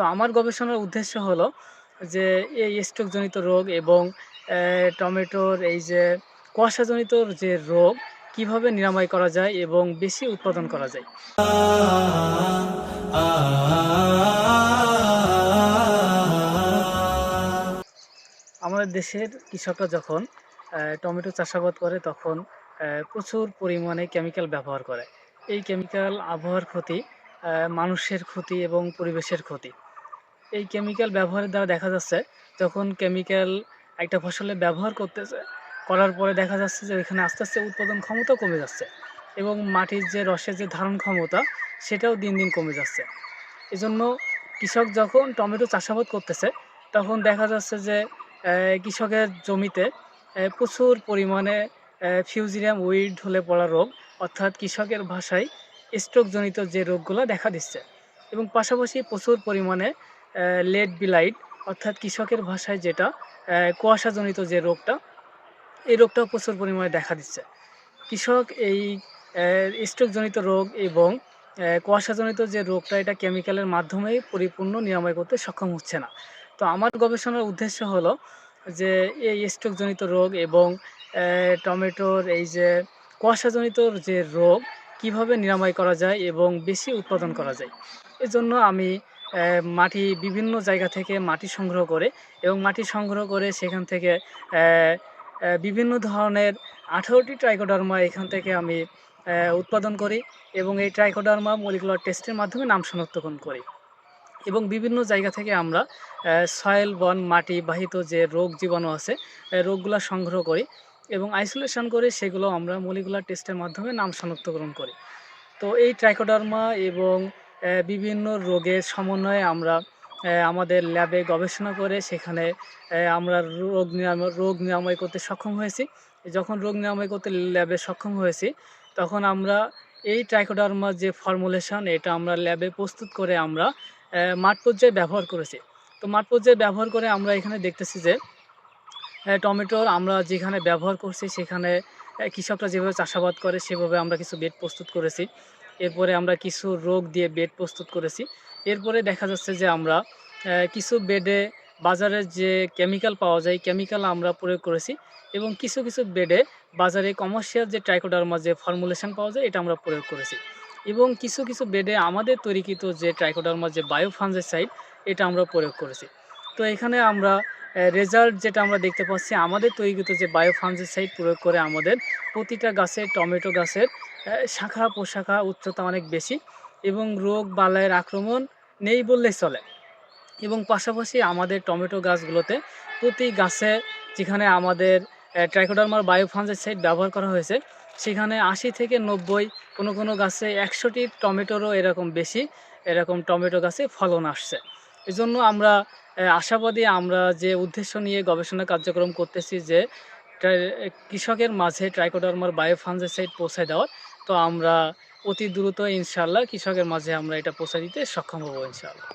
তো আমার গবেষণার উদ্দেশ্য হলো যে এই স্ট্রোকজনিত রোগ এবং টমেটোর এই যে কুয়াশাজনিত যে রোগ কীভাবে নিরাময় করা যায় এবং বেশি উৎপাদন করা যায়। আমাদের দেশের কৃষকরা যখন টমেটো চাষাবাদ করে তখন প্রচুর পরিমাণে কেমিক্যাল ব্যবহার করে। এই কেমিক্যাল আবহাওয়ার ক্ষতি মানুষের ক্ষতি এবং পরিবেশের ক্ষতি। এই কেমিক্যাল ব্যবহারের দ্বারা দেখা যাচ্ছে, যখন কেমিক্যাল একটা ফসলে ব্যবহার করতেছে, করার পরে দেখা যাচ্ছে যে এখানে আস্তে আস্তে উৎপাদন ক্ষমতা কমে যাচ্ছে এবং মাটির যে রসের যে ধারণ ক্ষমতা, সেটাও দিন দিন কমে যাচ্ছে। এজন্য কৃষক যখন টমেটো চাষাবাদ করতেছে, তখন দেখা যাচ্ছে যে কৃষকের জমিতে প্রচুর পরিমাণে ফিউজিরিয়াম উইড হলে পড়া রোগ, অর্থাৎ কৃষকের ভাষায় স্ট্রোকজনিত যে রোগগুলো দেখা দিচ্ছে এবং পাশাপাশি প্রচুর পরিমাণে লেড বিলাইট, অর্থাৎ কৃষকের ভাষায় যেটা কুয়াশাজনিত যে রোগটা, এই রোগটাও প্রচুর পরিমাণে দেখা দিচ্ছে। কৃষক এই স্ট্রোকজনিত রোগ এবং কুয়াশাজনিত যে রোগটা, এটা কেমিক্যালের মাধ্যমেই পরিপূর্ণ, নিরাময় করতে সক্ষম হচ্ছে না। তো আমার গবেষণার উদ্দেশ্য হলো যে, এই স্ট্রোকজনিত রোগ এবং টমেটোর এই যে কুয়াশাজনিত যে রোগ, কীভাবে নিরাময় করা যায় এবং বেশি উৎপাদন করা যায়। এজন্য আমি মাটি বিভিন্ন জায়গা থেকে মাটি সংগ্রহ করে এবং মাটি সংগ্রহ করে সেখান থেকে বিভিন্ন ধরনের আঠারোটি ট্রাইকোডার্মা এখান থেকে আমি উৎপাদন করি এবং এই ট্রাইকোডার্মা মলিকুলার টেস্টের মাধ্যমে নাম শনাক্তকরণ করি। এবং বিভিন্ন জায়গা থেকে আমরা সয়েল বন, মাটি বাহিত যে রোগ জীবাণু আছে রোগগুলো সংগ্রহ করি এবং আইসোলেশন করে সেগুলো আমরা মলিকুলার টেস্টের মাধ্যমে নাম শনাক্তকরণ করি। তো এই ট্রাইকোডার্মা এবং বিভিন্ন রোগের সমন্বয়ে আমরা আমাদের ল্যাবে গবেষণা করে সেখানে আমরা রোগ নিরাময় রোগ নিরাময় করতে সক্ষম হয়েছি। যখন রোগ নিরাময় করতে ল্যাবে সক্ষম হয়েছি, তখন আমরা এই ট্রাইকোডার্মা যে ফর্মুলেশন, এটা আমরা ল্যাবে প্রস্তুত করে আমরা মাঠ পর্যায়ে ব্যবহার করেছি। তো মাঠ পর্যায়ে ব্যবহার করে আমরা এখানে দেখতেছি যে টমেটোর আমরা যেখানে ব্যবহার করছি, সেখানে কৃষকরা যেভাবে চাষাবাদ করে, সেভাবে আমরা কিছু বেড প্রস্তুত করেছি। এরপরে আমরা কিছু রোগ দিয়ে বেড প্রস্তুত করেছি। এরপরে দেখা যাচ্ছে যে আমরা কিছু বেডে বাজারে যে কেমিক্যাল পাওয়া যায়, কেমিক্যাল আমরা প্রয়োগ করেছি এবং কিছু কিছু বেডে বাজারে কমার্শিয়াল যে ট্রাইকোডার্মা যে ফর্মুলেশন পাওয়া যায়, এটা আমরা প্রয়োগ করেছি। এবং কিছু কিছু বেডে আমাদের তৈরিকৃত যে ট্রাইকোডার্মা যে বায়োফানজাইসাইড এটা আমরা প্রয়োগ করেছি। তো এখানে আমরা রেজাল্ট যেটা আমরা দেখতে পাচ্ছি, আমাদের তৈরিকৃত যে বায়োফানজাইসাইড প্রয়োগ করে আমাদের প্রতিটা গাছের টমেটো গাছের শাখা পোশাখা উচ্চতা অনেক বেশি এবং রোগ বালাইয়ের আক্রমণ নেই বললেই চলে। এবং পাশাপাশি আমাদের টমেটো গাছগুলোতে প্রতি গাছে যেখানে আমাদের ট্রাইকোডার্মার বায়োফানজাইসাইড ব্যবহার করা হয়েছে, সেখানে আশি থেকে নব্বই কোনো কোনো গাছে একশোটি টমেটোরও এরকম বেশি এরকম টমেটো গাছে ফলন আসছে। এজন্য আমরা আশাবাদী আমরা যে উদ্দেশ্য নিয়ে গবেষণা কার্যক্রম করতেছি যে কৃষকের মাঝে ট্রাইকোডার্মার বায়োফানজেসাইড পৌঁছে দেওয়ার, তো আমরা অতি দ্রুত ইনশাল্লাহ কৃষকের মাঝে আমরা এটা পৌঁছে দিতে সক্ষম হব ইনশাল্লাহ